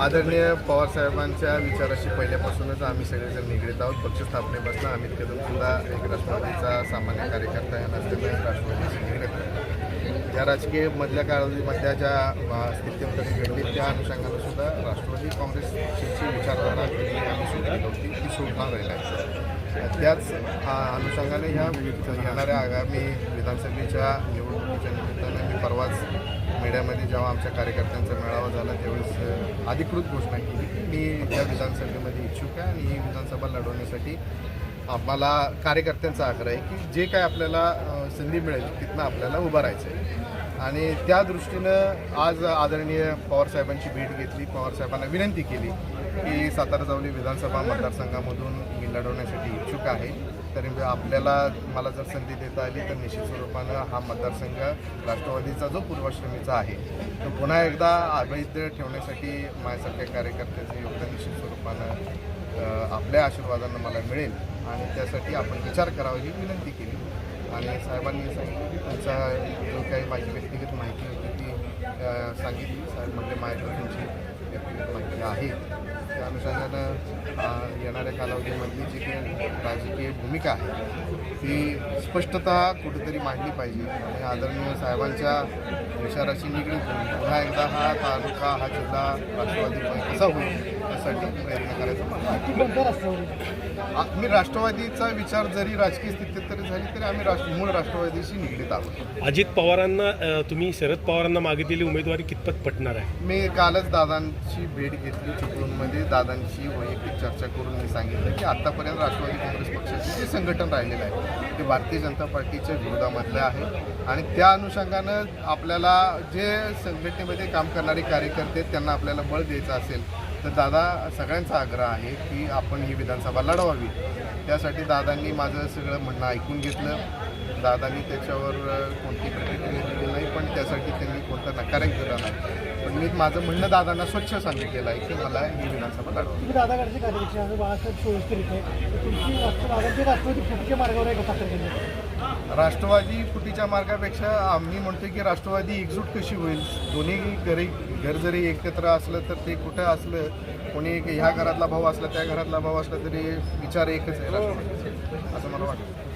आदरणीय पवार साहेबांच्या विचाराशी पहिल्यापासूनच आम्ही सगळेजण निगडीत आहोत. पक्ष स्थापनेपासून अमित कदम सुद्धा एक राष्ट्रवादीचा सामान्य कार्यकर्ता या नसल्यामुळे राष्ट्रवादीशी निगडीत आहे. या राजकीय मधल्या काळामधल्या ज्या अ, स्थित्यंतरी घडली त्या अनुषंगानं सुद्धा राष्ट्रवादी काँग्रेसची विचारधारा कधी आम्ही सोडली होती ती सोडणार राहिला त्याच अनुषंगाने ह्या येणाऱ्या आगामी विधानसभेच्या निवडणुकीच्या निमित्तानं मी परवाच मीडियामध्ये जेव्हा आमच्या कार्यकर्त्यांचा मेळावा झाला त्यावेळेस अधिकृत घोषणा केली की मी या विधानसभेमध्ये इच्छुक आहे आणि ही विधानसभा लढवण्यासाठी आम्हाला कार्यकर्त्यांचा आग्रह आहे की जे काय आपल्याला संधी मिळेल तिथनं आपल्याला उभं राहायचं आहे आणि त्या दृष्टीनं आज आदरणीय पवारसाहेबांची भेट घेतली. पवारसाहेबांना विनंती केली की सातारा जावली विधानसभा मतदारसंघामधून मी लढवण्यासाठी इच्छुक आहे. तरी आपल्याला मला जर संधी देता आली तर निश्चित स्वरूपानं हा मतदारसंघ राष्ट्रवादीचा जो पूर्वाश्रमीचा आहे तो पुन्हा एकदा अवैध ठेवण्यासाठी माझ्यासारख्या कार्यकर्त्याचं योगदान निश्चित स्वरूपानं आपल्या आशीर्वादानं मला मिळेल. आणि त्यासाठी आपण विचार करावा ही विनंती केली. आणि साहेबांनी सांगितलं की तुमचा जो काही माझी व्यक्तिगत माहिती होती ती सांगितली. साहेब म्हणजे माझ्याकडे तुमची व्यक्तिगत माहिती आहे. त्या अनुषंगानं येणाऱ्या कालावधीमधली जी काही राजकीय भूमिका आहे ती स्पष्टता कुठेतरी मांडली पाहिजे. आणि आदरणीय साहेबांच्या विचाराशी निगडीत पुन्हा एकदा हा तालुका हा जिल्हा राष्ट्रवादी कसा होईल? यासाठी प्रयत्न करायचा मी राष्ट्रवादीचा विचार जरी राजकीय स्थितीत तरी झाली तरी आम्ही राष्ट्र मूळ राष्ट्रवादीशी निगडीत आहोत. अजित पवारांना तुम्ही शरद पवारांना मागितलेली उमेदवारी कितपत पटणार आहे? मी कालच दादांची भेट घेतली चिपळूणमध्ये दादांची वैयक्तिक चर्चा करून मी सांगितलं की आत्तापर्यंत राष्ट्रवादी काँग्रेस पक्षाचे जे संघटन राहिलेलं आहे ते भारतीय जनता पार्टीच्या विरोधामधलं आहे. आणि त्या अनुषंगानं आपल्याला जे संघटनेमध्ये काम करणारे कार्यकर्ते आहेत, त्यांना आपल्याला बळ द्यायचं असेल तर दादा सगळ्यांचा आग्रह आहे की आपण ही विधानसभा लढवावी. त्यासाठी दादांनी माझं सगळं म्हणणं ऐकून घेतलं. दादांनी त्याच्यावर कोणती प्रतिक्रिया दिली नाही. त्यासाठी त्यांनी कोणता नकारही दिला नाही. पण मी माझं म्हणणं दादांना स्वच्छ सांगितलेलं आहे की मला ही विधानसभा लढवावी तुम्ही दादाकडचे कार्यदर्शी आहे बाळासाहेब सोयीस्कर इथे. तर तुमची राष्ट्र दादाची राष्ट्रवादी फुटके मार्गावर आहे का राष्ट्रवादी फुटीच्या मार्गापेक्षा आम्ही म्हणतोय की राष्ट्रवादी एकजूट कशी होईल? दोन्ही घरी घर जरी एकत्र असलं तर ते कुठं असलं? कोणी एक ह्या घरातला भाऊ असला त्या घरातला भाऊ असला तरी विचार एकच आहे राष्ट्रवादीचा. असं मला वाटतं.